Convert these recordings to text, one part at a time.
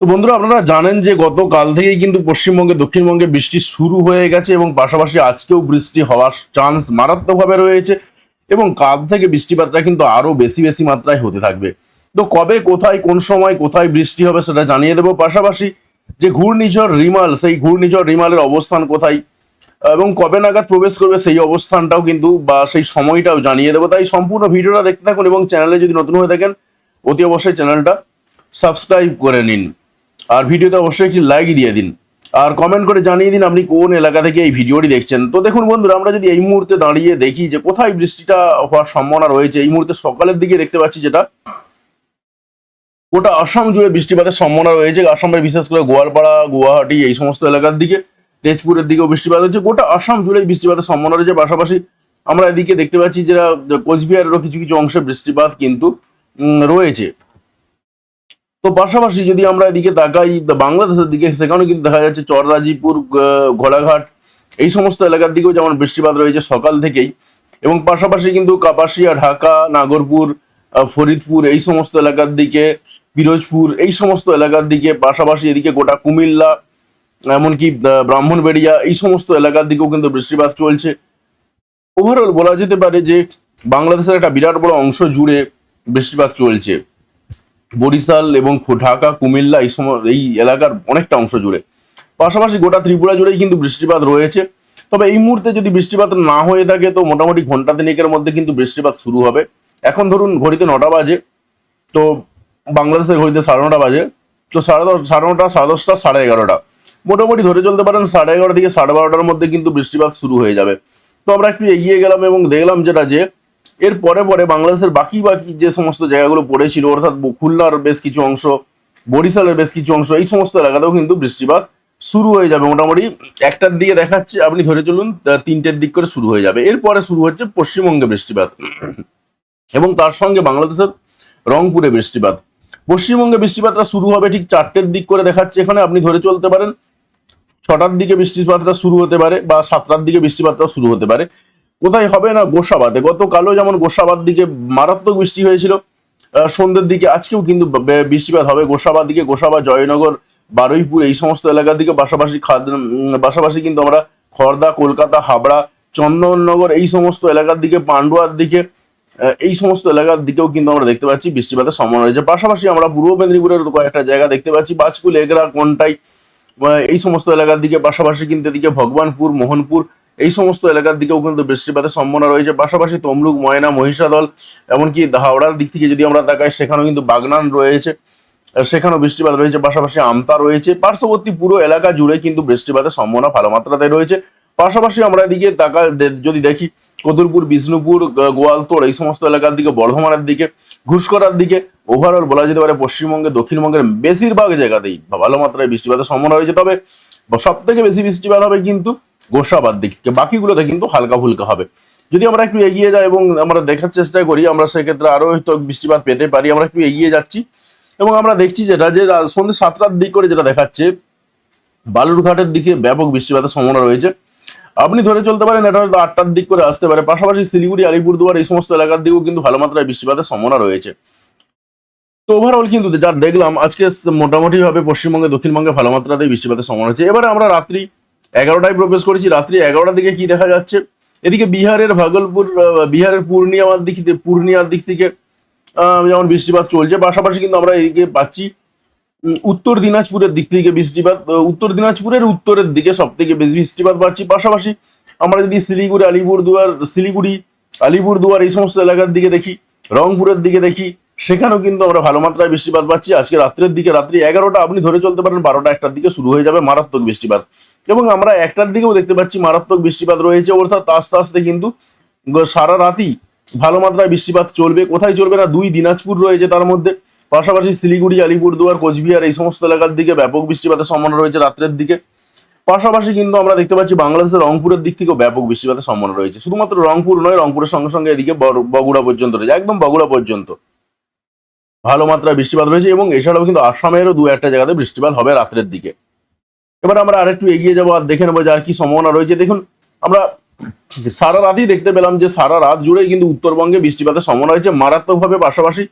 তো বন্ধুরা, আপনারা জানেন যে গতকাল থেকেই কিন্তু পশ্চিমবঙ্গে, দক্ষিণবঙ্গে বৃষ্টি শুরু হয়ে গেছে এবং পাশাপাশি আজকেও বৃষ্টি হওয়ার চান্স মারাত্মকভাবে রয়েছে এবং কাল থেকে বৃষ্টিপাতটা কিন্তু আরও বেশি বেশি মাত্রায় হতে থাকবে। তো কবে, কোথায়, কোন সময়, কোথায় বৃষ্টি হবে সেটা জানিয়ে দেবো। পাশাপাশি যে ঘূর্ণিঝড় রিমাল, সেই ঘূর্ণিঝড় রিমালের অবস্থান কোথায় এবং কবে নাগাদ প্রবেশ করবে সেই অবস্থানটাও কিন্তু বা সেই সময়টাও জানিয়ে দেবো। তাই সম্পূর্ণ ভিডিওটা দেখতে থাকুন এবং চ্যানেলে যদি নতুন হয়ে থাকেন, অতি অবশ্যই চ্যানেলটা সাবস্ক্রাইব করে নিন। আর ভিডিওতে অবশ্যই একটি লাইক দিয়ে দিন। আর কমেন্ট করে জানিয়ে দিন আপনি কোন এলাকা থেকে এই ভিডিওটি দেখছেন। তো দেখুন বন্ধুরা, আমরা যদি এই মুহূর্তে দাঁড়িয়ে দেখি যে কোথায় বৃষ্টিটা হওয়ার সম্ভাবনা রয়েছে, এই মুহূর্তে সকালের দিকে দেখতে পাচ্ছি যেটা, গোটা আসাম জুড়ে বৃষ্টিপাতের সম্ভাবনা রয়েছে। আসামের বিশেষ করে গোয়ালপাড়া, গুয়াহাটি এই সমস্ত এলাকার দিকে, তেজপুরের দিকেও বৃষ্টিপাত হচ্ছে। গোটা আসাম জুড়ে বৃষ্টিপাতের সম্ভাবনা রয়েছে। পাশাপাশি আমরা এদিকে দেখতে পাচ্ছি যেটা কোচবিহারেরও কিছু কিছু অংশে বৃষ্টিপাত কিন্তু রয়েছে। তো পাশাপাশি যদি আমরা এদিকে তাকাই বাংলাদেশের দিকে, সেখানেও কিন্তু দেখা যাচ্ছে চররাজিপুর ঘোড়াঘাট, এই সমস্ত এলাকার দিকেও যেমন বৃষ্টিপাত রয়েছে সকাল থেকেই। এবং পাশাপাশি কিন্তু কাপাসিয়া, ঢাকা, নাগরপুর ফরিদপুর, এই সমস্ত এলাকার দিকে, পিরোজপুর, এই সমস্ত এলাকার দিকে, পাশাপাশি এদিকে গোটা কুমিল্লা, এমনকি ব্রাহ্মণবেড়িয়া, এই সমস্ত এলাকার দিকেও কিন্তু বৃষ্টিপাত চলছে। ওভারঅল বলা যেতে পারে যে, বাংলাদেশের একটা বিরাট বড় অংশ জুড়ে বৃষ্টিপাত চলছে। বরিশাল এবং ঢাকা, কুমিল্লা এই সময় এই এলাকার অনেকটা অংশ জুড়ে। পাশাপাশি গোটা ত্রিপুরা জুড়েই কিন্তু বৃষ্টিপাত রয়েছে। তবে এই মুহূর্তে যদি বৃষ্টিপাত না হয়ে থাকে, তো মোটামুটি ঘণ্টা তিনেকের মধ্যে কিন্তু বৃষ্টিপাত শুরু হবে। এখন ধরুন ঘড়িতে নটা বাজে, তো বাংলাদেশের ঘড়িতে সাড়ে নটা বাজে, তো সাড়ে দশ সাড়ে নটা, সাড়ে দশটা, সাড়ে এগারোটা। মোটামুটি ধরে চলতে পারেন সাড়ে এগারোটা থেকে সাড়ে বারোটার মধ্যে কিন্তু বৃষ্টিপাত শুরু হয়ে যাবে। তো আমরা একটু এগিয়ে গেলাম এবং দেখলাম যেটা যে এর পরে পরে বাংলাদেশের বাকি বাকি যে সমস্ত জায়গাগুলো পড়েছিল, অর্থাৎ খুলনার বেশ কিছু অংশ, বরিশালের বেশ কিছু অংশ, এই সমস্ত এলাকাতেও কিন্তু বৃষ্টিপাত শুরু হয়ে যাবে। মোটামুটি একটার দিকে দেখাচ্ছে, আপনি ধরে চলুন তিনটের দিক করে শুরু হয়ে যাবে। এরপরে শুরু হচ্ছে পশ্চিমবঙ্গে বৃষ্টিপাত। এবং তার সঙ্গে বাংলাদেশের রংপুরে বৃষ্টিপাত। পশ্চিমবঙ্গে বৃষ্টিপাতটা শুরু হবে ঠিক চারটের দিক করে দেখাচ্ছে এখানে। আপনি ধরে চলতে পারেন, ছটার দিকে বৃষ্টিপাতটা শুরু হতে পারে বা সাতটার দিকে বৃষ্টিপাতটা শুরু হতে পারে। কোথায় হবে না গোসাবাদে? গতকালও যেমন গোসাবাদ দিকে মারাত্মক বৃষ্টি হয়েছিল সন্ধ্যের দিকে আজকেও কিন্তু বৃষ্টিপাত হবে। গোসাবাদ দিকে গোসাবাদ জয়নগর, বারুইপুর এই সমস্ত এলাকার দিকে পাশাপাশি খাদ পাশাপাশি কিন্তু আমরা খড়দা কলকাতা, হাবড়া, চন্দননগর এই সমস্ত এলাকার দিকে, পান্ডুয়ার দিকে এই সমস্ত এলাকার দিকেও কিন্তু আমরা দেখতে পাচ্ছি বৃষ্টিপাতের সম্ভাবনা রয়েছে। পাশাপাশি আমরা পূর্ব মেদিনীপুরের কয়েকটা জায়গা দেখতে পাচ্ছি বাজকুল এগরা, কোনটাই এই সমস্ত এলাকার দিকে, পাশাপাশি কিন্তু এদিকে ভগবানপুর, মোহনপুর এই সমস্ত এলাকার দিকেও কিন্তু বৃষ্টিপাতের সম্ভাবনা রয়েছে। পাশাপাশি তমলুক, ময়না, মহিষাদল, এমনকি হাওড়ার দিক থেকে যদি আমরা তাকাই, সেখানেও কিন্তু বাগনান রয়েছে। সেখানেও বৃষ্টিপাত রয়েছে, পাশাপাশি আমতা রয়েছে। পার্শ্ববর্তী পুরো এলাকা জুড়ে কিন্তু বৃষ্টিপাতের সম্ভাবনা ভালো মাত্রাতে রয়েছে। পাশাপাশি আমরা এদিকে তাকা যদি দেখি কতুলপুর বিষ্ণুপুর গোয়ালতোড়, এই সমস্ত এলাকার দিকে, বর্ধমানের দিকে ঘুষকরার দিকে ওভারঅল বলা যেতে পারে পশ্চিমবঙ্গে, দক্ষিণবঙ্গের বেশিরভাগ জায়গাতেই ভালো মাত্রায় বৃষ্টিপাতের সম্ভাবনা রয়েছে। তবে সব থেকে বেশি বৃষ্টিপাত হবে কিন্তু গোসাবার দিক থেকে। বাকিগুলোতে কিন্তু হালকা ফুলকা হবে। যদি আমরা একটু এগিয়ে যাই এবং আমরা দেখার চেষ্টা করি, আমরা সেক্ষেত্রে আরও হয়তো বৃষ্টিপাত পেতে পারি। আমরা একটু এগিয়ে যাচ্ছি এবং আমরা দেখছি যেটা, যে সন্ধ্যে সাতটার দিক করে যেটা দেখাচ্ছে, বালুরঘাটের দিকে ব্যাপক বৃষ্টিপাতের সম্ভাবনা রয়েছে। আপনি ধরে চলতে পারেন, এটা হয়তো আটটার দিক করে আসতে পারে। পাশাপাশি শিলিগুড়ি, আলিপুরদুয়ার এই সমস্ত এলাকার দিকেও কিন্তু ভালো মাত্রায় বৃষ্টিপাতের সম্ভাবনা রয়েছে। তো ওভারঅল কিন্তু যা দেখলাম, আজকে মোটামুটিভাবে পশ্চিমবঙ্গে, দক্ষিণবঙ্গে ভালো মাত্রাতেই বৃষ্টিপাতের সম্ভাবনা হচ্ছে এবারে আমরা রাত্রি এগারোটায় প্রবেশ করেছি, রাত্রি এগারোটার দিকে কি দেখা যাচ্ছে? এদিকে বিহারের ভাগলপুর বিহারের পূর্ণিয়ার দিক থেকে পূর্ণিয়ার দিক থেকে যেমন বৃষ্টিপাত চলছে, পাশাপাশি কিন্তু আমরা এদিকে পাচ্ছি উত্তর দিনাজপুরের দিক থেকে বৃষ্টিপাত উত্তর দিনাজপুরের উত্তরের দিকে সব থেকে বেশি বৃষ্টিপাত পাচ্ছি, পাশাপাশি আমরা যদি শিলিগুড়ি, আলিপুরদুয়ার শিলিগুড়ি, আলিপুরদুয়ার এই সমস্ত এলাকার দিকে দেখি, রংপুরের দিকে দেখি সেখানেও কিন্তু আমরা ভালো মাত্রায় বৃষ্টিপাত পাচ্ছি। আজকে রাত্রের দিকে রাত্রি এগারোটা, আপনি ধরে চলতে পারেন, বারোটা একটার দিকে শুরু হয়ে যাবে মারাত্মক বৃষ্টিপাত। এবং আমরা একটার দিকেও দেখতে পাচ্ছি মারাত্মক বৃষ্টিপাত রয়েছে, অর্থাৎ আস্তে আস্তে কিন্তু সারা রাতই ভালো মাত্রায় বৃষ্টিপাত চলবে। কোথায় চলবে না? দুই দিনাজপুর রয়েছে তার মধ্যে। পাশাপাশি শিলিগুড়ি, আলিপুরদুয়ার, কোচবিহার এই সমস্ত এলাকার দিকে ব্যাপক বৃষ্টিপাতের সম্ভাবনা রয়েছে রাত্রের দিকে। পাশাপাশি কিন্তু আমরা দেখতে পাচ্ছি বাংলাদেশের রংপুরের দিক থেকেও ব্যাপক বৃষ্টিপাতের সম্ভাবনা রয়েছে। শুধুমাত্র রংপুর নয়, রংপুরের সঙ্গে সঙ্গে এদিকে বগুড়া পর্যন্ত রয়েছে, একদম বগুড়া পর্যন্ত। ভালো মাত্রায় বৃষ্টিপাত রয়েছে এবং এছাড়াও কিন্তু আসামেরও দু একটা জায়গাতে বৃষ্টিপাত হবে রাত্রের দিকে। এবার আমরা আরেকটু এগিয়ে যাব আর দেখে নেব যে আর কি সম্ভাবনা রয়েছে। দেখুন, আমরা সারা রাতই দেখতে পেলাম যে সারা রাত জুড়েই কিন্তু উত্তরবঙ্গে বৃষ্টিপাতের সম্ভাবনা রয়েছে। মারাত্মকভাবে পাশাপাশি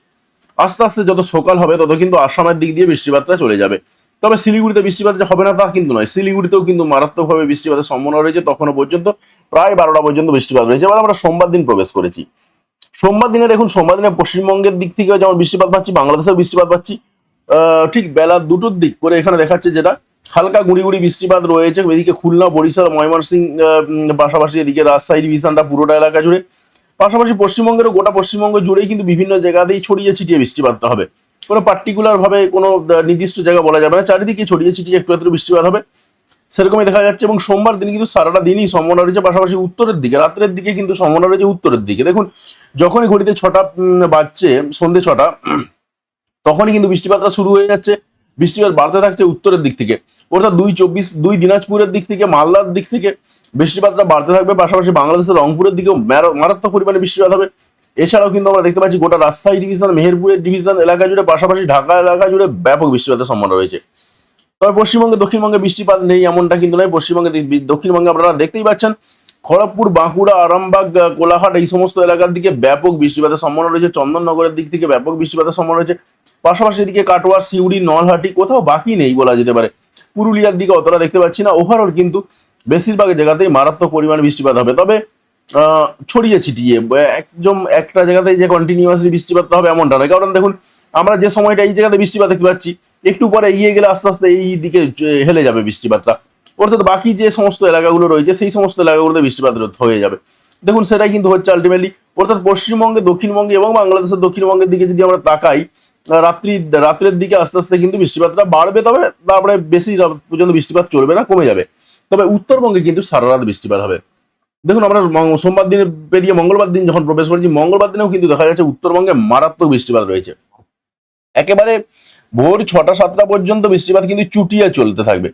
আস্তে আস্তে যত সকাল হবে তত কিন্তু আসামের দিক দিয়ে বৃষ্টিপাতটা চলে যাবে। তবে শিলিগুড়িতে বৃষ্টিপাত যে হবে না তা কিন্তু নয়। শিলিগুড়িতেও কিন্তু মারাত্মকভাবে বৃষ্টিপাতের সম্ভাবনা রয়েছে। তখনও পর্যন্ত প্রায় বারোটা পর্যন্ত বৃষ্টিপাত রয়েছে। এবার আমরা সোমবার দিন প্রবেশ করেছি। সোমবার দিনে দেখুন, সোমবার দিনে পশ্চিমবঙ্গের দিক থেকে যেমন বৃষ্টিপাত পাচ্ছি, বাংলাদেশেও বৃষ্টিপাত পাচ্ছি। ঠিক বেলা দুটোর দিক করে এখানে দেখাচ্ছে যেটা, হালকা গুড়ি গুড়ি বৃষ্টিপাত রয়েছে, এদিকে খুলনা, বরিশাল, ময়মনসিং পাশাপাশি এদিকে রাজশাহী ডিভিশনটা পুরোটা এলাকা জুড়ে। পাশাপাশি পশ্চিমবঙ্গেরও গোটা পশ্চিমবঙ্গ জুড়েই কিন্তু বিভিন্ন জায়গাতেই ছড়িয়ে ছিটিয়ে বৃষ্টিপাতটা হবে। কোনো পার্টিকুলারভাবে কোনো নির্দিষ্ট জায়গা বলা যাবে না, চারিদিকে ছড়িয়ে ছিটিয়ে একটু একটু বৃষ্টিপাত হবে। সেরকমই দেখা যাচ্ছে এবং সোমবার দিন কিন্তু সারাটা দিনই সম্ভাবনা রয়েছে, পাশাপাশি উত্তরের দিকে, রাত্রের দিকে কিন্তু সম্ভাবনা রয়েছে উত্তরের দিকে। দেখুন, যখনই ঘড়িতে ছটা বাজছে, সন্ধে ছটা, তখনই কিন্তু বৃষ্টিপাতটা শুরু হয়ে যাচ্ছে। বৃষ্টিপাত বাড়তে থাকছে উত্তরের দিক থেকে। অর্থাৎ দুই চব্বিশ, দুই দিনাজপুরের দিক থেকে, মালদার দিক থেকে বৃষ্টিপাতটা বাড়তে থাকবে, পাশাপাশি বাংলাদেশের রংপুরের দিকেও মারা- মারাত্মক পরিমাণে বৃষ্টিপাত হবে। এছাড়াও কিন্তু আমরা দেখতে পাচ্ছি গোটা রাজশাহী ডিভিশন, মেহেরপুরের ডিভিশন এলাকা জুড়ে, পাশাপাশি ঢাকা এলাকা জুড়ে ব্যাপক বৃষ্টিপাতের সম্ভাবনা রয়েছে। তবে পশ্চিমবঙ্গে, দক্ষিণবঙ্গে বৃষ্টিপাত নেই এমনটা কিন্তু নয়। পশ্চিমবঙ্গে দক্ষিণবঙ্গে আপনারা দেখতেই পাচ্ছেন, খড়গপুর, বাঁকুড়া, আরামবাগ কোলাঘাট এই সমস্ত এলাকার দিকে ব্যাপক বৃষ্টিপাতের সম্ভাবনা রয়েছে। চন্দননগরের দিক থেকে ব্যাপক বৃষ্টিপাতের সম্ভাবনা রয়েছে। পাশাপাশি এদিকে কাটোয়া সিউড়ি, নলহাটি কোথাও বাকি নেই বলা যেতে পারে। পুরুলিয়ার দিকে অতটা দেখতে পাচ্ছি না। ওভারঅল কিন্তু বেশিরভাগ জায়গাতেই মারাত্মক পরিমাণে বৃষ্টিপাত হবে। তবে ছড়িয়ে ছিটিয়ে, একদম একটা জায়গাতেই যে কন্টিনিউয়াসলি বৃষ্টিপাত হবে এমনটা নয়। কারণ দেখুন আমরা যে সময়টা এই জায়গাতে বৃষ্টিপাত দেখতে পাচ্ছি, একটু পরে এগিয়ে গেলে আস্তে আস্তে এই দিকে হেলে যাবে বৃষ্টিপাতটা। অর্থাৎ বাকি যে সমস্ত এলাকাগুলো রয়েছে, সেই সমস্ত এলাকাগুলোতে বৃষ্টিপাত হয়ে যাবে। দেখুন, সেটাই কিন্তু হচ্ছে আলটিমেটলি অর্থাৎ পশ্চিমবঙ্গে, দক্ষিণবঙ্গে এবং বাংলাদেশের দক্ষিণবঙ্গের দিকে যদি আমরা তাকাই রাত্রি, রাত্রের দিকে আস্তে আস্তে কিন্তু বৃষ্টিপাতটা বাড়বে, তবে তারপরে বেশি পর্যন্ত বৃষ্টিপাত চলবে না, কমে যাবে। তবে উত্তরবঙ্গে কিন্তু সারা রাত বৃষ্টিপাত হবে। দেখুন, আমরা সোমবার দিনে পেরিয়ে মঙ্গলবার দিন যখন প্রবেশ করেছি, মঙ্গলবার দিনেও কিন্তু দেখা যাচ্ছে উত্তরবঙ্গে মারাত্মক বৃষ্টিপাত রয়েছে। একেবারে ভোর ছটা, সাতটা পর্যন্ত বৃষ্টিপাত কিন্তু চুটিয়ে চলতে থাকবে।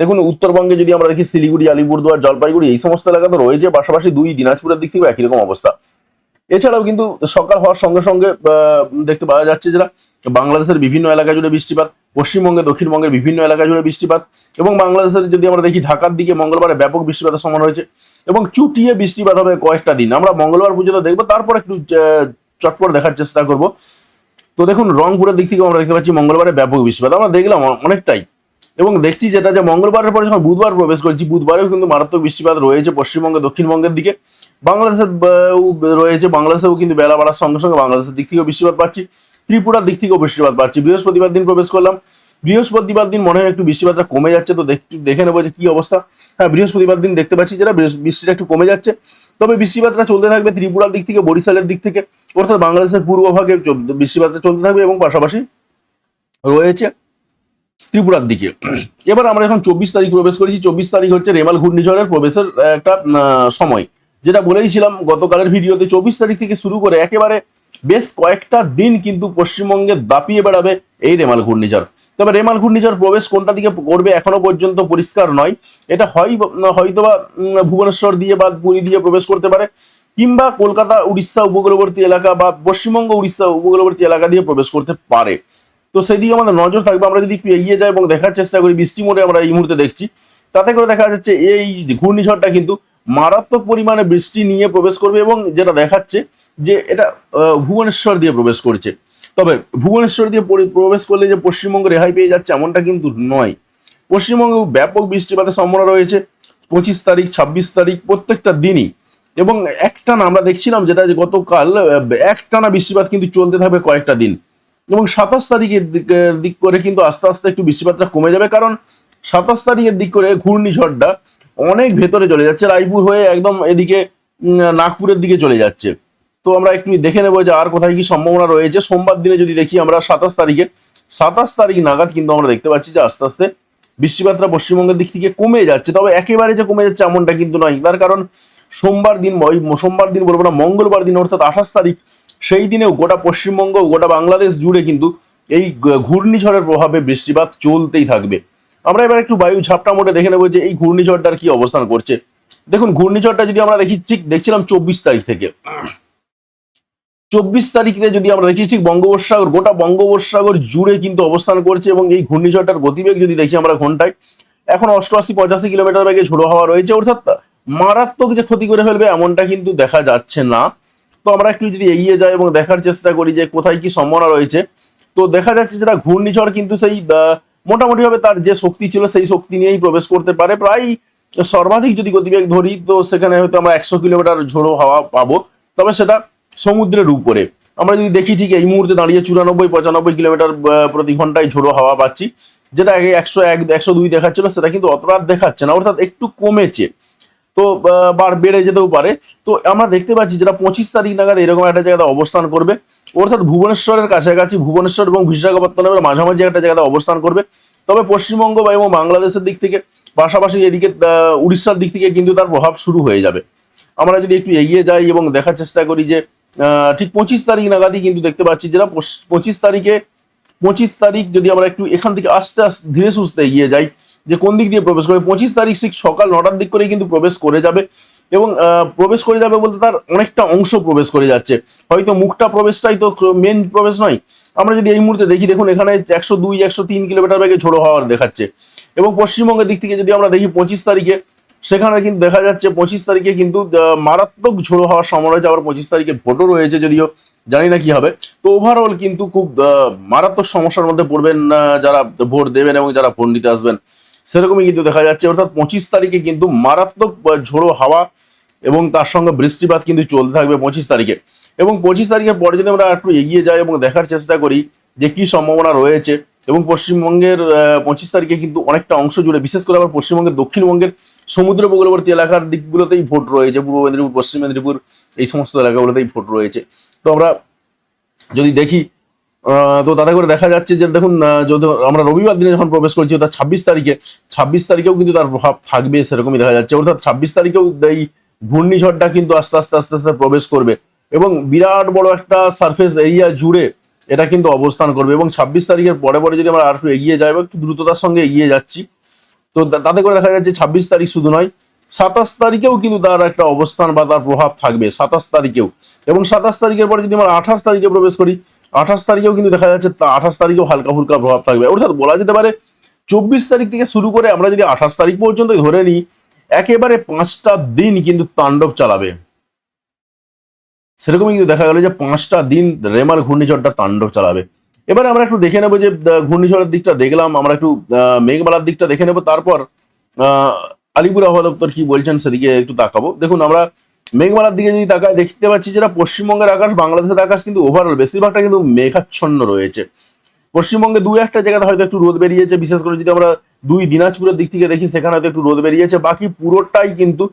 দেখুন, উত্তরবঙ্গে যদি আমরা দেখি, শিলিগুড়ি, আলিপুরদুয়ার, জলপাইগুড়ি, এই সমস্ত এলাকা তো রয়েছে পাশাপাশি দুই, দিনাজপুরের দিক থেকে একই রকম অবস্থা। এছাড়াও কিন্তু সকাল হওয়ার সঙ্গে সঙ্গে দেখতে পাওয়া যাচ্ছে যেটা বাংলাদেশের বিভিন্ন এলাকা জুড়ে বৃষ্টিপাত, পশ্চিমবঙ্গে, দক্ষিণবঙ্গের বিভিন্ন এলাকা জুড়ে বৃষ্টিপাত, এবং বাংলাদেশের যদি আমরা দেখি, ঢাকার দিকে মঙ্গলবারে ব্যাপক বৃষ্টিপাতের সম্ভাবনা রয়েছে, এবং চুটিয়ে বৃষ্টিপাত হবে কয়েকটা দিন। আমরা মঙ্গলবার পুজোতে দেখব, তারপর একটু চটপট দেখার চেষ্টা করব। তো দেখুন, রংপুরের দিক থেকে আমরা দেখতে পাচ্ছি মঙ্গলবারে ব্যাপক বৃষ্টিপাত। আমরা দেখলাম অনেকটাই। এবং দেখছি যেটা যে মঙ্গলবারের পরে যখন বুধবার প্রবেশ করেছি, বুধবারেও কিন্তু মারাত্মক বৃষ্টিপাত রয়েছে পশ্চিমবঙ্গে দক্ষিণবঙ্গের দিকে। বাংলাদেশের রয়েছে, বাংলাদেশেও কিন্তু বেলা বাড়ার সঙ্গে সঙ্গে বাংলাদেশের দিক থেকেও বৃষ্টিপাত পাচ্ছি ত্রিপুরার দিক থেকেও বৃষ্টিপাত পাচ্ছি বৃহস্পতিবার দিন প্রবেশ করলাম। বৃহস্পতিবার দিন মনে হয় একটু বৃষ্টিপাতটা কমে যাচ্ছে, তো দেখ- নেব যে কি অবস্থা। হ্যাঁ বৃহস্পতিবার দিন দেখতে পাচ্ছি যেটা বৃষ্টিটা একটু কমে যাচ্ছে। তবে বৃষ্টিপাতটা চলতে থাকবে ত্রিপুরার দিক থেকে, বরিশালের দিক থেকে, অর্থাৎ বাংলাদেশের পূর্বভাগে ভাগে বৃষ্টিপাতটা চলতে থাকবে এবং পাশাপাশি রয়েছে ত্রিপুরার দিকে। এবার আমরা এখন চব্বিশ তারিখ প্রবেশ করেছি। চব্বিশ তারিখ হচ্ছে রেমাল ঘূর্ণিঝড়ের প্রবেশের একটা সময়। যেটা বলেইছিলাম গতকালের ভিডিওতে, চব্বিশ তারিখ থেকে শুরু করে একেবারে বেশ কয়েকটা দিন কিন্তু পশ্চিমবঙ্গে দাপিয়ে বেড়াবে এই রেমাল ঘূর্ণিঝড়। তবে রেমাল ঘূর্ণিঝড় প্রবেশ কোনটা দিকে করবে এখনও পর্যন্ত পরিষ্কার নয়। এটা হয় হয়তোবা ভুবনেশ্বর দিয়ে বা পুরী দিয়ে প্রবেশ করতে পারে, কিংবা কলকাতা, উড়িষ্যা উপকূলবর্তী এলাকা বা পশ্চিমবঙ্গ, উড়িষ্যা উপকূলবর্তী এলাকা দিয়ে প্রবেশ করতে পারে। তো সেদিকে আমাদের নজর থাকবে। আমরা যদি একটু এগিয়ে যাই এবং দেখার চেষ্টা করি, বৃষ্টি মোড়ে আমরা এই মুহূর্তে দেখছি, তাতে করে দেখা যাচ্ছে এই ঘূর্ণিঝড়টা কিন্তু মারাত্মক পরিমাণে বৃষ্টি নিয়ে প্রবেশ করবে এবং যেটা দেখাচ্ছে যে এটা ভুবনেশ্বর দিয়ে প্রবেশ করছে। তবে ভুবনেশ্বর দিয়ে প্রবেশ করলে যে পশ্চিমবঙ্গ রেহাই পেয়ে যাচ্ছে এমনটা কিন্তু নয়। পশ্চিমবঙ্গে ব্যাপক বৃষ্টিপাতের সম্ভাবনা রয়েছে, পঁচিশ তারিখ, ছাব্বিশ তারিখ প্রত্যেকটা দিনই। এবং একটানা আমরা দেখছিলাম যেটা যে গতকাল একটানা বৃষ্টিপাত কিন্তু চলতে থাকবে কয়েকটা দিন। এবং সাতাশ তারিখের দিক করে কিন্তু আস্তে আস্তে একটু বৃষ্টিপাতটা কমে যাবে। কারণ সাতাশ তারিখের দিক করে ঘূর্ণিঝড়টা অনেক ভেতরে চলে যাচ্ছে, রায়পুর হয়ে একদম এদিকে নাগপুরের দিকে চলে যাচ্ছে। তো আমরা একটু দেখে নেব যে আর কোথায় কি সম্ভাবনা রয়েছে। সোমবার দিনে যদি দেখি আমরা সাতাশ তারিখে সাতাশ তারিখ নাগাদ কিন্তু আমরা দেখতে পাচ্ছি যে আস্তে আস্তে বৃষ্টিপাতটা পশ্চিমবঙ্গের দিক থেকে কমে যাচ্ছে। তবে একেবারে যে কমে যাচ্ছে এমনটা কিন্তু নয়। তার কারণ সোমবার দিন সোমবার দিন বলব না, মঙ্গলবার দিন অর্থাৎ আঠাশ তারিখ, সেই দিনেও গোটা পশ্চিমবঙ্গ, গোটা বাংলাদেশ জুড়ে কিন্তু এই ঘূর্ণিঝড়ের প্রভাবে বৃষ্টিপাত চলতেই থাকবে। আমরা এবার একটু বায়ু ঝাপটা মোটে দেখে নেব যে এই ঘূর্ণিঝড়টার কি অবস্থান করছে। দেখুন, ঘূর্ণিঝড়টা যদি আমরা দেখি ঠিক দেখছিলাম চব্বিশ তারিখ থেকে। চব্বিশ তারিখে যদি আমরা দেখি ঠিক বঙ্গোপসাগর, গোটা বঙ্গোপসাগর জুড়ে কিন্তু অবস্থান করছে এবং এই ঘূর্ণিঝড়টার গতিবেগ যদি দেখি আমরা ঘন্টায়, এখন অষ্টআশি পঁচাশি কিলোমিটার বেগে ঝোড়ো হাওয়া রয়েছে। অর্থাৎ মারাত্মক যে ক্ষতি করে ফেলবে এমনটা কিন্তু দেখা যাচ্ছে না। তো আমরা একটু যদি এগিয়ে যাই এবং দেখার চেষ্টা করি যে কোথায় কি সম্ভাবনা রয়েছে। তো দেখা যাচ্ছে যেটা ঘূর্ণিঝড় কিন্তু সেই মোটামুটিভাবে তার যে শক্তি ছিল সেই শক্তি নিয়েই প্রবেশ করতে পারে। প্রায় সর্বাধিক যদি গতিবেগ ধরি, তো সেখানে হয়তো আমরা একশো কিলোমিটার ঝোড়ো হাওয়া পাবো। তবে সেটা সমুদ্রের উপরে। আমরা যদি দেখি ঠিক এই মুহূর্তে দাঁড়িয়ে চুরানব্বই, পঁচানব্বই কিলোমিটার প্রতি ঘন্টায় ঝোড়ো হাওয়া পাচ্ছি। যেটা আগে একশো এক, একশো দুই দেখাচ্ছিল, সেটা কিন্তু অতটা দেখাচ্ছে না, অর্থাৎ একটু কমেছে। তো বার বেড়ে যেতেও পারে। তো আমরা দেখতে পাচ্ছি যেটা পঁচিশ তারিখ নাগাদ এরকম একটা জায়গাতে অবস্থান করবে। অর্থাৎ ভুবনেশ্বরের কাছাকাছি ভুবনেশ্বর এবং বিশাখাপত্তনমের মাঝামাঝি একটা জায়গাতে অবস্থান করবে। তবে পশ্চিমবঙ্গ বা এবং বাংলাদেশের দিক থেকে পাশাপাশি এদিকে উড়িষ্যার দিক থেকে কিন্তু তার প্রভাব শুরু হয়ে যাবে। আমরা যদি একটু এগিয়ে যাই এবং দেখার চেষ্টা করি যে ঠিক পঁচিশ তারিখ নাগাদই কিন্তু দেখতে পাচ্ছি যেটা পঁচিশ তারিখে, পঁচিশ তারিখ যদি আমরা একটু এখান থেকে আস্তে আস্তে ধীরে সুস্থে এগিয়ে যাই যে কোন দিক দিয়ে প্রবেশ করবে, পঁচিশ তারিখ ঠিক সকাল নটার দিক করে কিন্তু প্রবেশ করে যাবে। এবং প্রবেশ করে যাবে বলতে তার অনেকটা অংশ প্রবেশ করে যাচ্ছে। হয়তো মুখটা প্রবেশটাই তো মেন প্রবেশ নয়। আমরা যদি এই মুহূর্তে দেখি, দেখুন এখানে একশো দুই, একশো তিন কিলোমিটার বেগে ঝোড়ো হওয়ার দেখাচ্ছে। এবং পশ্চিমবঙ্গের দিক থেকে যদি আমরা দেখি পঁচিশ তারিখে, সেখানে কিন্তু দেখা যাচ্ছে পঁচিশ তারিখে কিন্তু মারাত্মক ঝোড়ো হওয়ার সময় রয়েছে। আবার পঁচিশ তারিখে ভোটও রয়েছে যদিও, জানি না কি হবে। তো ওভারঅল কিন্তু খুব মারাত্মক সমস্যার মধ্যে পড়বেন যারা ভোট দেবেন এবং যারা ভোট আসবেন। সেরকমই কিন্তু দেখা যাচ্ছে। অর্থাৎ পঁচিশ তারিখে কিন্তু মারাত্মক ঝোড়ো হাওয়া এবং তার সঙ্গে বৃষ্টিপাত কিন্তু চলতে থাকবে পঁচিশ তারিখে। এবং পঁচিশ তারিখের পরে যদি আমরা একটু এগিয়ে যাই এবং দেখার চেষ্টা করি যে কি সম্ভাবনা রয়েছে এবং পশ্চিমবঙ্গের পঁচিশ তারিখে কিন্তু অনেকটা অংশ জুড়ে, বিশেষ করে আবার পশ্চিমবঙ্গের দক্ষিণবঙ্গের সমুদ্র উপকূলবর্তী এলাকার দিকগুলোতেই ভোট রয়েছে। পূর্ব মেদিনীপুর, পশ্চিম মেদিনীপুর এই সমস্ত এলাকাগুলোতেই ভোট রয়েছে। তো আমরা যদি দেখি তো তাতে করে দেখা যাচ্ছে যে দেখুন যদি আমরা রবিবার দিনে যখন প্রবেশ করছি, অর্থাৎ ছাব্বিশ তারিখে, ছাব্বিশ তারিখেও কিন্তু তার প্রভাব থাকবে সেরকমই দেখা যাচ্ছে। অর্থাৎ ছাব্বিশ তারিখেও এই ঘূর্ণিঝড়টা কিন্তু আস্তে আস্তে আস্তে আস্তে প্রবেশ করবে এবং বিরাট বড় একটা সারফেস এরিয়া জুড়ে এটা কিন্তু অবস্থান করবে এবং ছাব্বিশ তারিখের পরে পরে যদি আমরা আর একটু এগিয়ে যাই বা একটু দ্রুততার সঙ্গে এগিয়ে যাচ্ছি তো, তাতে করে দেখা যাচ্ছে ছাব্বিশ তারিখ শুধু নয় সাতাশ তারিখেও কিন্তু তার একটা অবস্থান বা তার প্রভাব থাকবে, সাতাশ তারিখেও। এবং সাতাশ তারিখের পরে যদি আমরা আঠাশ তারিখে প্রবেশ করি, আঠাশ তারিখেও কিন্তু দেখা যাচ্ছে আঠাশ তারিখেও হালকা ফুলকা প্রভাব থাকবে। অর্থাৎ বলা যেতে পারে, চব্বিশ তারিখ থেকে শুরু করে আমরা যদি আঠাশ তারিখ পর্যন্ত ধরে নিই, একেবারে পাঁচটা দিন কিন্তু তাণ্ডব চালাবে। সেরকমই কিন্তু দেখা গেল যে পাঁচটা দিন রেমার ঘূর্ণিঝড়টা তাণ্ডব চালাবে। এবারে আমরা একটু দেখে নেব যে ঘূর্ণিঝড়ের দিকটা দেখলাম, আমরা একটু মেঘমালার দিকটা দেখে নেব। তারপর আলিপুর আবহাওয়া দপ্তর কি বলছেন সেদিকে একটু তাকাবো। দেখুন, আমরা মেঘমালার দিকে যদি তাকায় দেখতে পাচ্ছি যেটা পশ্চিমবঙ্গের আকাশ, বাংলাদেশের আকাশ কিন্তু ওভারঅল বেশিরভাগটা কিন্তু মেঘাচ্ছন্ন রয়েছে। পশ্চিমবঙ্গে দু একটা জায়গাতে হয়তো একটু রোদ বেরিয়েছে, বিশেষ করে যদি আমরা দুই দিনাজপুরের দিক থেকে দেখি, সেখানে হয়তো একটু রোদ বেরিয়েছে। বাকি পুরোটাই কিন্তু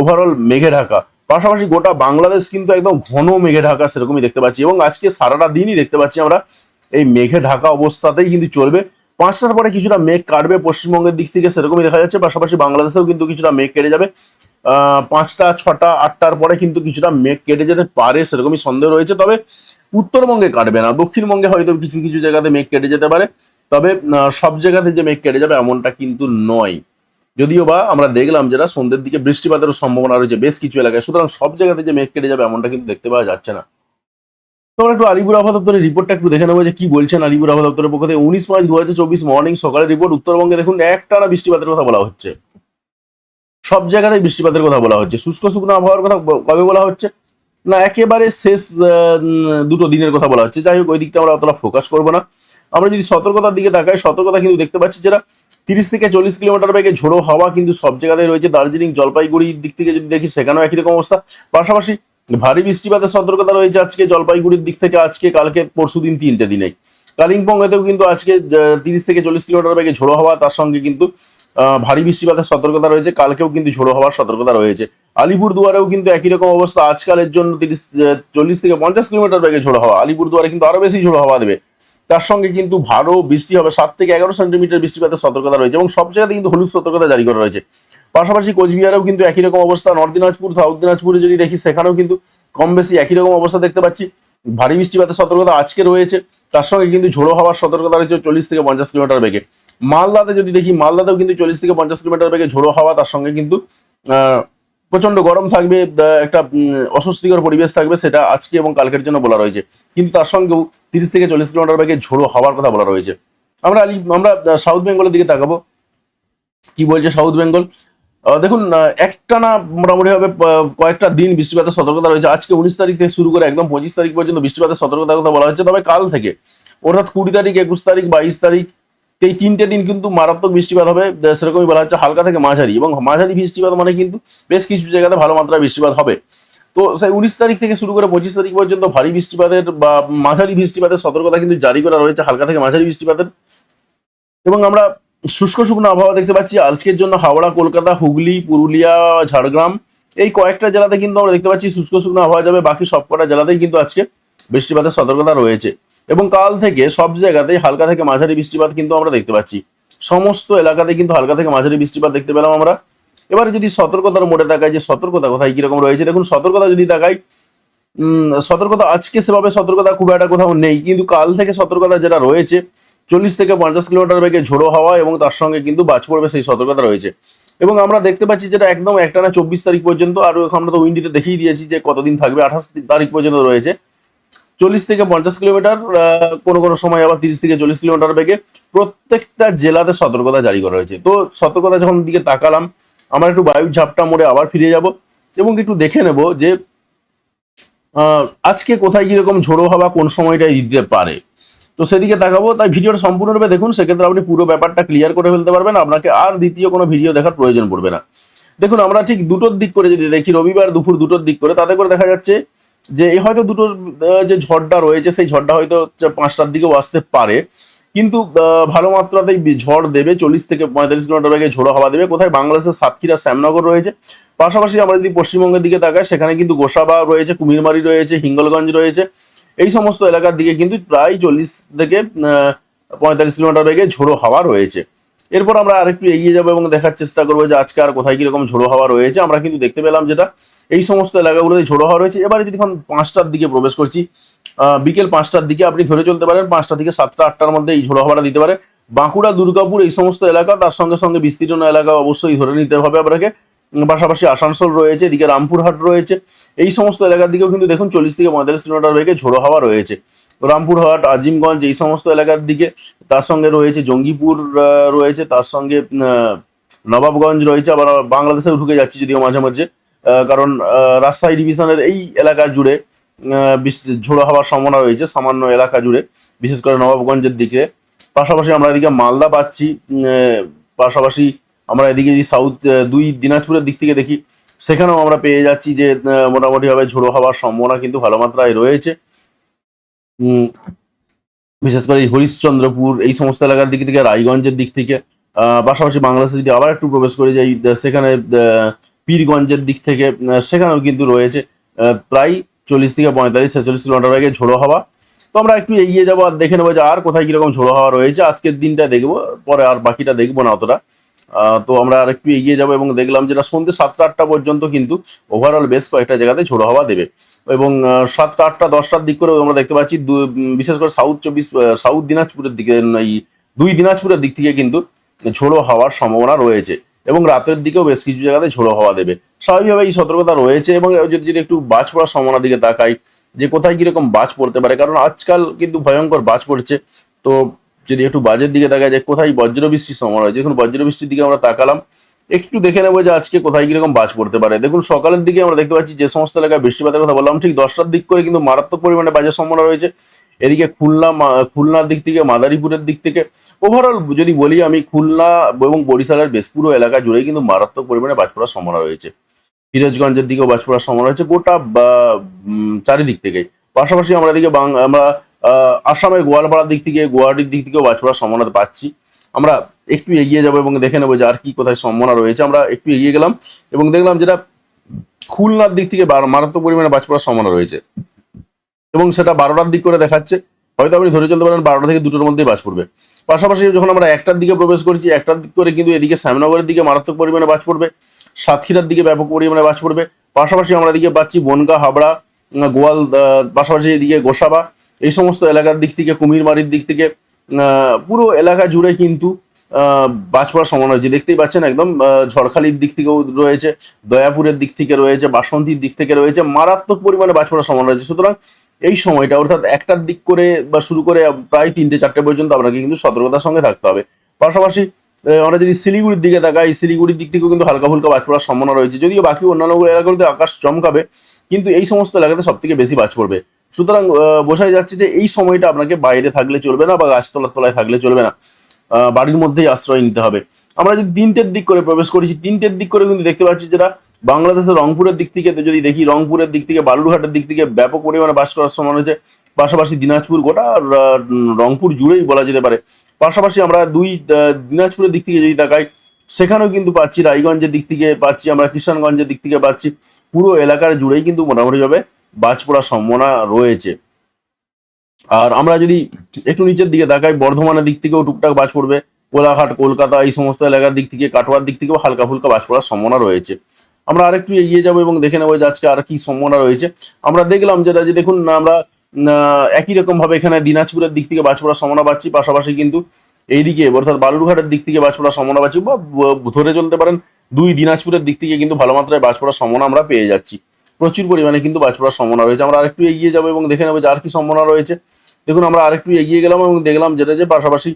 ওভারঅল মেঘে ঢাকা। পাশাপাশি গোটা বাংলাদেশ কিন্তু একদম ঘন মেঘে ঢাকা সেরকমই দেখতে পাচ্ছি। এবং আজকে সারাটা দিনই দেখতে পাচ্ছি আমরা, এই মেঘে ঢাকা অবস্থাতেই কিন্তু চলবে। পাঁচটার পরে কিছুটা মেঘ কাটবে পশ্চিমবঙ্গের দিক থেকে, সেরকমই দেখা যাচ্ছে। পাশাপাশি বাংলাদেশেও কিন্তু কিছুটা মেঘ কেটে যাবে। পাঁচটা, ছটা, আটটার পরে কিন্তু কিছুটা মেঘ কেটে যেতে পারে, সেরকমই সন্দেহ রয়েছে। তবে উত্তরবঙ্গে কাটবে না, দক্ষিণবঙ্গে হয়তো কিছু কিছু জায়গাতে মেঘ কেটে যেতে পারে। তবে সব জায়গাতে যে মেঘ কেটে যাবে এমনটা কিন্তু নয়। যদিও বা আমরা দেখলাম যেটা সন্ধ্যের দিকে বৃষ্টিপাতেরও সম্ভাবনা রয়েছে বেশ কিছু এলাকায়। সুতরাং সব জায়গাতে যে মেঘ কেটে যাবে এমনটা কিন্তু দেখতে পাওয়া যাচ্ছে না। তো আমরা একটু আলিপুর আবহাওয়া দপ্তরের রিপোর্টটা একটু দেখে নেব যে কি বলছেন আলিপুর আবহাওয়া দপ্তরের পক্ষ থেকে। উনিশ পাঁচ দু হাজার চব্বিশ মর্নিং সকালের রিপোর্ট উত্তরবঙ্গে দেখুন একটানা বৃষ্টিপাতের কথা বলা হচ্ছে। সব জায়গাতেই বৃষ্টিপাতের কথা বলা হচ্ছে। শুষ্ক শুকনো আবহাওয়ার কথা কবে বলা হচ্ছে? না, একেবারে শেষ দুটো দিনের কথা বলা হচ্ছে। যাই হোক, ওই দিকটা আমরা অতটা ফোকাস করব না। আমরা যদি সতর্কতার দিকে তাকাই, সতর্কতা কিন্তু দেখতে পাচ্ছি যারা তিরিশ থেকে চল্লিশ কিলোমিটার বেগে ঝোড়ো হাওয়া কিন্তু সব জায়গাতেই রয়েছে। দার্জিলিং, জলপাইগুড়ির দিক থেকে যদি দেখি, সেখানেও একই রকম অবস্থা। পাশাপাশি ভারী বৃষ্টিপাতের সতর্কতা রয়েছে আজকে। জলপাইগুড়ির দিক থেকে আজকে, কালকে, পরশু দিন তিনটে দিনেই। কালিম্পংয়েতেও কিন্তু আজকে তিরিশ থেকে চল্লিশ কিলোমিটার বেগে ঝোড়ো হওয়া, তার সঙ্গে কিন্তু ভারী বৃষ্টিপাতের সতর্কতা রয়েছে, কালকেও কিন্তু ঝোড়ো হওয়ার সতর্কতা রয়েছে। আলিপুর দুয়ারেও কিন্তু একই রকম অবস্থা, আজকালের জন্য তিরিশ চল্লিশ থেকে পঞ্চাশ কিলোমিটার বেগে ঝোড়ো হওয়া আলিপুর দুয়ারে কিন্তু আরও বেশি ঝোড়ো হওয়া দেবে। তার সঙ্গে কিন্তু ভারো বৃষ্টি হবে, সাত থেকে এগারো সেন্টিমিটার বৃষ্টিপাতের সতর্কতা রয়েছে এবং সব জায়গাতে কিন্তু হলুদ সতর্কতা জারি করা রয়েছে। পাশাপাশি কোচবিহারেও কিন্তু একই রকম অবস্থা। নর্থ দিনাজপুর, সাউথ দিনাজপুরে যদি দেখি, সেখানেও কিন্তু কম বেশি একই রকম অবস্থা দেখতে পাচ্ছি। ভারী বৃষ্টিপাতের সতর্কতা আজকে রয়েছে। তার সঙ্গে কিন্তু ঝোড়ো হওয়ার সতর্কতা রয়েছে চল্লিশ থেকে পঞ্চাশ কিলোমিটার বেগে। মালদাতে যদি দেখি, মালদাতেও কিন্তু চল্লিশ থেকে পঞ্চাশ কিলোমিটার বেগে ঝোড়ো হাওয়া, তার সঙ্গে কিন্তু প্রচণ্ড গরম থাকবে একটা অস্বস্তিকর পরিবেশ থাকবে সেটা আজকে এবং কালকের জন্য বলা রয়েছে। কিন্তু তার সঙ্গেও তিরিশ থেকে চল্লিশ কিলোমিটার বেগে ঝোড়ো হওয়ার কথা বলা রয়েছে। আমরা আমরা সাউথ বেঙ্গলের দিকে তাকাবো। কি বলছে সাউথ বেঙ্গল? দেখুন একটা না মোটামুটি ভাবে কয়েকটা দিন বৃষ্টিপাতের সতর্কতা রয়েছে। আজকে উনিশ তারিখ থেকে শুরু করে একদম পঁচিশ তারিখ পর্যন্ত বৃষ্টিপাতের সতর্কতার কথা বলা হচ্ছে। তবে কাল থেকে, অর্থাৎ কুড়ি তারিখ, একুশ তারিখ, বাইশ তারিখ, এই তিনটে দিন কিন্তু মারাত্মক বৃষ্টিপাত হবে। সেরকমই বলা হচ্ছে হালকা থেকে মাঝারি। এবং মাঝারি বৃষ্টিপাত মানে কিন্তু বেশ কিছু জায়গাতে ভালো মাত্রায় বৃষ্টিপাত হবে। তো সেই উনিশ তারিখ থেকে শুরু করে পঁচিশ তারিখ পর্যন্ত ভারী বৃষ্টিপাতের বা মাঝারি বৃষ্টিপাতের সতর্কতা কিন্তু জারি করা রয়েছে, হালকা থেকে মাঝারি বৃষ্টিপাতের। এবং আমরা শুষ্ক শুকনো আবহাওয়া দেখতে পাচ্ছি। আজকের জন্য হাওড়া, কলকাতা, হুগলি, পুরুলিয়া, ঝাড়গ্রাম, এই কয়েকটা জেলাতে কিন্তু আমরা দেখতে পাচ্ছি শুষ্ক শুকনো আবহাওয়া যাবে। বাকি সবকটা জেলাতেই কিন্তু আজকে বৃষ্টিপাতের সতর্কতা রয়েছে। এবং কাল থেকে সব জায়গাতেই হালকা থেকে মাঝারি বৃষ্টিপাত কিন্তু আমরা দেখতে পাচ্ছি। সমস্ত এলাকাতে কিন্তু হালকা থেকে মাঝারি বৃষ্টিপাত দেখতে পেলাম আমরা। এবারে যদি সতর্কতার মোড়ে তাকাই যে সতর্কতা কোথায়, কীরকম রয়েছে? দেখুন, সতর্কতা যদি তাকাই সতর্কতা আজকে সেভাবে সতর্কতা খুব একটা কোথাও নেই। কিন্তু কাল থেকে সতর্কতা যেটা রয়েছে চল্লিশ থেকে পঞ্চাশ কিলোমিটার বেগে ঝোড়ো হাওয়া এবং তার সঙ্গে কিন্তু বাজ পড়বে সেই সতর্কতা রয়েছে। এবং আমরা দেখতে পাচ্ছি যেটা একদম একটানা চব্বিশ তারিখ পর্যন্ত, আর আমরা তো উইন্ডিতে দেখিয়ে দিয়েছি যে কতদিন থাকবে, আঠাশ তারিখ পর্যন্ত রয়েছে। চল্লিশ থেকে পঞ্চাশ কিলোমিটার কোনো কোনো সময় আবার তিরিশ থেকে চল্লিশ কিলোমিটার বেগে প্রত্যেকটা জেলাতে সতর্কতা জারি করা হয়েছে। তো সতর্কতা যখন দিকে তাকালাম, আমরা একটু বায়ু ঝাপটা মোড়ে আবার ফিরে যাব এবং একটু দেখে নেব যে আজকে কোথায় কীরকম ঝোড়ো হাওয়া কোন সময়টায় দিতে পারে। তো সেদিকে তাকাবো, তাই ভিডিওটা সম্পূর্ণরূপে দেখুন, সেক্ষেত্রে আপনি পুরো ব্যাপারটা ক্লিয়ার করে ফেলতে পারবেন, আপনাকে আর দ্বিতীয় কোনো ভিডিও দেখার প্রয়োজন পড়বে না। দেখুন, আমরা ঠিক দুটোর দিক করে যদি দেখি, রবিবার দুপুর দুটোর দিক করে, তাতে করে দেখা যাচ্ছে যে হয়তো দুটোর যে ঝড়টা রয়েছে, সেই ঝড়টা হয়তো পাঁচটার দিকেও আসতে পারে। কিন্তু ভালো মাত্রাতেই ঝড় দেবে, চল্লিশ থেকে পঁয়তাল্লিশ কিলোমিটার বেগে ঝোড়ো হাওয়া দেবে। কোথায়? বাংলাদেশের সাতক্ষীরা, শ্যামনগর রয়েছে। পাশাপাশি আমরা যদি পশ্চিমবঙ্গের দিকে তাকাই, সেখানে কিন্তু গোসাবা রয়েছে, কুমিরমারি রয়েছে, হিঙ্গলগঞ্জ রয়েছে। এই সমস্ত এলাকার দিকে কিন্তু প্রায় চল্লিশ থেকে পঁয়তাল্লিশ কিলোমিটার বেগে ঝোড়ো হাওয়া রয়েছে। এরপর আমরা আরেকটু এগিয়ে যাব এবং দেখার চেষ্টা করব যে আজকে আর কোথায় কীরকম ঝোড়ো হাওয়া রয়েছে। আমরা কিন্তু দেখতে পেলাম যেটা, এই সমস্ত এলাকাগুলোতে ঝোড়ো হাওয়া রয়েছে। এবারে যদি এখন পাঁচটার দিকে প্রবেশ করছি বিকেল পাঁচটার দিকে আপনি ধরে চলতে পারেন, পাঁচটা থেকে সাতটা, আটটার মধ্যে এই ঝোড়ো হাওয়াটা দিতে পারে। বাঁকুড়া, দুর্গাপুর এই সমস্ত এলাকা, তার সঙ্গে সঙ্গে বিস্তীর্ণ এলাকা অবশ্যই ধরে নিতে হবে আপনাকে। পাশাপাশি আসানসোল রয়েছে, এদিকে রামপুরহাট রয়েছে। এই সমস্ত এলাকার দিকেও কিন্তু দেখুন চল্লিশ থেকে পঁয়তাল্লিশ কিলোমিটার বেগে ঝোড়ো হাওয়া রয়েছে। রামপুরহাট, আজিমগঞ্জ এই সমস্ত এলাকার দিকে তার সঙ্গে রয়েছে জঙ্গিপুর রয়েছে, তার সঙ্গে নবাবগঞ্জ রয়েছে, আবার বাংলাদেশেও ঢুকে যাচ্ছি যদিও মাঝে মাঝে কারণ রাজশাহী ডিভিশনের এই এলাকার জুড়ে ঝোড়ো হওয়ার সম্ভাবনা রয়েছে সামান্য এলাকা জুড়ে, বিশেষ করে নবাবগঞ্জের দিকে। পাশাপাশি আমরা এদিকে মালদা পাচ্ছি পাশাপাশি আমরা এদিকে যদি সাউথ দুই দিনাজপুরের দিক থেকে দেখি, সেখানেও আমরা পেয়ে যাচ্ছি যে মোটামুটিভাবে ঝোড়ো হওয়ার সম্ভাবনা কিন্তু ভালো মাত্রায় রয়েছে। বিশেষ করে হরিশ্চন্দ্রপুর, এই সমস্ত এলাকার দিক থেকে, রায়গঞ্জের দিক থেকে পাশাপাশি বাংলাদেশে যদি আবার একটু প্রবেশ করে যাই সেখানে পীরগঞ্জের দিক থেকে সেখানেও কিন্তু রয়েছে প্রায় চল্লিশ থেকে পঁয়তাল্লিশ, ছেচল্লিশ কিলোমিটার বেগে ঝোড়ো হাওয়া। তো আমরা একটু এগিয়ে যাব আর দেখে নেব যে, আর কোথায় কীরকম ঝোড়ো হাওয়া রয়েছে। আজকের দিনটা দেখব, পরে আর বাকিটা দেখব না অতটা। তো আমরা আর একটু এগিয়ে যাব এবং দেখলাম যেটা সন্ধ্যে সাতটা আটটা পর্যন্ত কিন্তু ওভারঅল বেশ কয়েকটা জায়গাতে ঝোড়ো হাওয়া দেবে। এবং সাতটা আটটা দশটার দিক করে আমরা দেখতে পাচ্ছি বিশেষ করে সাউথ চব্বিশ সাউথ দিনাজপুরের দিকে এই দুই দিনাজপুরের দিক থেকে কিন্তু ঝোড়ো হওয়ার সম্ভাবনা রয়েছে এবং রাতের দিকেও বেশ কিছু জায়গাতে ঝোড়ো হওয়া দেবে। স্বাভাবিকভাবে এই সতর্কতা রয়েছে এবং যদি যদি একটু বাজ পড়ার সম্ভাবনার দিকে তাকাই, যে কোথায় কীরকম বাজ পড়তে পারে, কারণ আজকাল কিন্তু ভয়ঙ্কর বাজ পড়ছে। তো যদি একটু বাজের দিকে তাকায় যে কোথায় বজ্র বৃষ্টির সম্ভাবনা রয়েছে দেখুন বজ্র বৃষ্টির দিকে আমরা তাকালাম, একটু দেখে নেব যে আজকে কোথায় কীরকম বাজ পড়তে পারে। দেখুন, সকালের দিকে আমরা দেখতে পাচ্ছি যে সমস্ত এলাকায় বৃষ্টিপাতের কথা বললাম, ঠিক দশটার দিক করে কিন্তু মারাত্মক পরিমাণে বাজের সম্ভাবনা রয়েছে। এদিকে খুলনা খুলনার দিক থেকে, মাদারীপুরের দিক থেকে ওভারঅল যদি বলি আমি, খুলনা এবং বরিশালের বেশ পুরো এলাকা জুড়েই কিন্তু মারাত্মক পরিমাণে বাজ পড়ার সম্ভাবনা রয়েছে। ফিরোজগঞ্জের দিকেও বাজ পড়ার সম্ভাবনা রয়েছে গোটা চারিদিক থেকে পাশাপাশি আমরা এদিকে আমরা আসামের গোয়ালপাড়ার দিক থেকে, গুয়াহাটির দিক থেকেও বাজ পড়ার সম্ভাবনা পাচ্ছি। আমরা একটু এগিয়ে যাব এবং দেখে নেব যে আর কি কোথায় সম্ভাবনা রয়েছে। আমরা একটু এগিয়ে গেলাম এবং দেখলাম যেটা খুলনার দিক থেকে মারাত্মক পরিমাণে বাজ পড়ার সম্ভাবনা রয়েছে। এবং সেটা বারোটার দিক করে দেখাচ্ছে। হয়তো আপনি ধরে চলতে পারেন বারোটা থেকে দুটোর মধ্যেই বাজ পড়বে। পাশাপাশি যখন আমরা একটার দিকে প্রবেশ করছি, একটার দিক করে কিন্তু এদিকে শ্যামনগরের দিকে মারাত্মক পরিমাণে বাজ পড়বে। সাতক্ষীরার দিকে ব্যাপক পরিমাণে বাজ পড়বে। পাশাপাশি আমরা এদিকে পাচ্ছি বনগা, হাবড়া, গোয়াল পাশাপাশি এদিকে গোসাবা এই সমস্ত এলাকার দিক থেকে কুমিরমারির দিক থেকে পুরো এলাকা জুড়ে কিন্তু বাজ পড়ার সম্ভাবনা রয়েছে দেখতেই পাচ্ছেন একদম ঝড়খালির দিক থেকেও রয়েছে, দয়াপুরের দিক থেকে রয়েছে, বাসন্তীর দিক থেকে রয়েছে, মারাত্মক পরিমাণে বাজ পড়ার সম্ভাবনা রয়েছে সুতরাং এই সময়টা অর্থাৎ একটার দিক করে বা শুরু করে প্রায় তিনটে, চারটে পর্যন্ত আপনাকে কিন্তু সতর্কতার সঙ্গে থাকতে হবে। পাশাপাশি আমরা যদি শিলিগুড়ির দিকে তাকাই, শিলিগুড়ির দিক থেকেও কিন্তু হালকা ফুলকা বাজ পড়ার সম্ভাবনা রয়েছে। যদিও বাকি অন্যান্য এলাকাগুলোতে আকাশ চমকাবে, কিন্তু এই সমস্ত এলাকাতে সব থেকে বেশি বাজ পড়বে। সুতরাং বোঝাই যাচ্ছে যে এই সময়টা আপনাকে বাইরে থাকলে চলবে না বা গাছতলার তলায় থাকলে চলবে না। বাড়ির মধ্যেই আশ্রয় নিতে হবে। আমরা যদি তিনটের দিক করে প্রবেশ করেছি, তিনটের দিক করে কিন্তু দেখতে পাচ্ছি যেটা বাংলাদেশের রংপুরের দিক থেকে যদি দেখি, রংপুরের দিক থেকে, বালুরঘাটের দিক থেকে ব্যাপক পরিমাণে বাস করার সময় রয়েছে। পাশাপাশি দিনাজপুর, গোটা রংপুর জুড়েই বলা যেতে পারে। পাশাপাশি আমরা দুই দিনাজপুরের দিক থেকে যদি তাকাই, সেখানেও কিন্তু পাচ্ছি, রায়গঞ্জের দিক থেকে পাচ্ছি, আমরা কিষানগঞ্জের দিক থেকে পাচ্ছি। পুরো এলাকার জুড়েই কিন্তু মোটামুটিভাবে বাজ পড়ার সম্ভাবনা রয়েছে। আর আমরা যদি একটু নিচের দিকে তাকাই, বর্ধমানের দিক থেকেও টুকটাক বাজ পড়বে। কোলাঘাট, কলকাতা, এই সমস্ত এলাকার দিক থেকে, কাটোয়ার দিক থেকেও হালকা ফুলকা বাজ পড়ার সম্ভাবনা রয়েছে। আমরা আরেকটু এগিয়ে যাব এবং দেখে নেব যে আজকে আর কি সম্ভাবনা রয়েছে। আমরা দেখলাম যেটা যে দেখুন আমরা একই রকম ভাবে এখানে দিনাজপুরের দিক থেকে বাজ পড়ার সম্ভাবনা পাচ্ছি। পাশাপাশি কিন্তু এইদিকে, অর্থাৎ বালুরঘাটের দিক থেকে বাজ পড়ার সম্ভাবনা পাচ্ছি বা ধরে চলতে পারেন, দুই দিনাজপুরের দিক থেকে কিন্তু ভালো মাত্রায় বাজ পড়ার সম্ভাবনা আমরা পেয়ে যাচ্ছি। প্রচুর পরিমাণে কিন্তু বাজ পড়ার সম্ভাবনা রয়েছে। আমরা আরেকটু এগিয়ে যাব এবং দেখে নেব যে আর কি সম্ভাবনা রয়েছে। দেখুন, আমরা আরেকটু এগিয়ে গেলাম এবং দেখলাম যেটা যে পাশাপাশি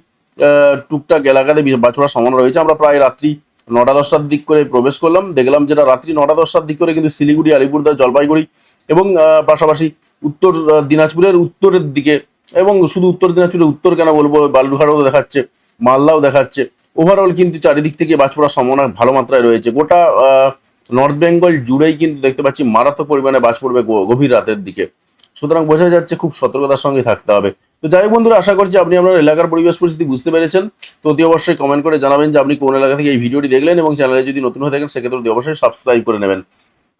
টুকটাক এলাকাতে বাজ পড়ার সম্ভাবনা রয়েছে। আমরা প্রায় রাত্রি নটা দশটার দিক করে প্রবেশ করলাম। দেখলাম যেটা রাত্রি নটা দশটার দিক করে কিন্তু শিলিগুড়ি আলিপুরদার জলপাইগুড়ি এবং পাশাপাশি উত্তর দিনাজপুরের উত্তরের দিকে এবং শুধু উত্তর দিনাজপুরের উত্তর কেন বলব? বালুরঘাটও দেখাচ্ছে, মালদাও দেখাচ্ছে। ওভারঅল কিন্তু চারিদিক থেকে বাজ পড়ার সম্ভাবনা ভালো মাত্রায় রয়েছে। গোটা নর্থ বেঙ্গল জুড়েই কিন্তু দেখতে পাচ্ছি মারাত্মক পরিমাণে বাজ পড়বে গভীর রাতের দিকে। সুতরাং বোঝা যাচ্ছে খুব সতর্কতার সঙ্গে থাকতে হবে। তো যাই হোক বন্ধুরা, আশা করছি আপনি আপনার এলাকার পরিবেশ পরিস্থিতি বুঝতে পেরেছেন। তো অতি অবশ্যই কমেন্ট করে জানাবেন যে আপনি কোন এলাকা থেকে এই ভিডিওটি দেখলেন এবং চ্যানেলে যদি নতুন হয়ে থাকেন, সেক্ষেত্রে অতি অবশ্যই সাবস্ক্রাইব করে নেবেন।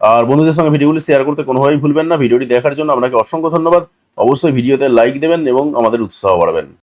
আর বন্ধুদের সঙ্গে ভিডিওগুলি শেয়ার করতে কোনোভাবেই ভুলবেন না। ভিডিওটি দেখার জন্য আপনাকে অসংখ্য ধন্যবাদ। অবশ্যই ভিডিওতে লাইক দেবেন এবং আমাদের উৎসাহ বাড়াবেন।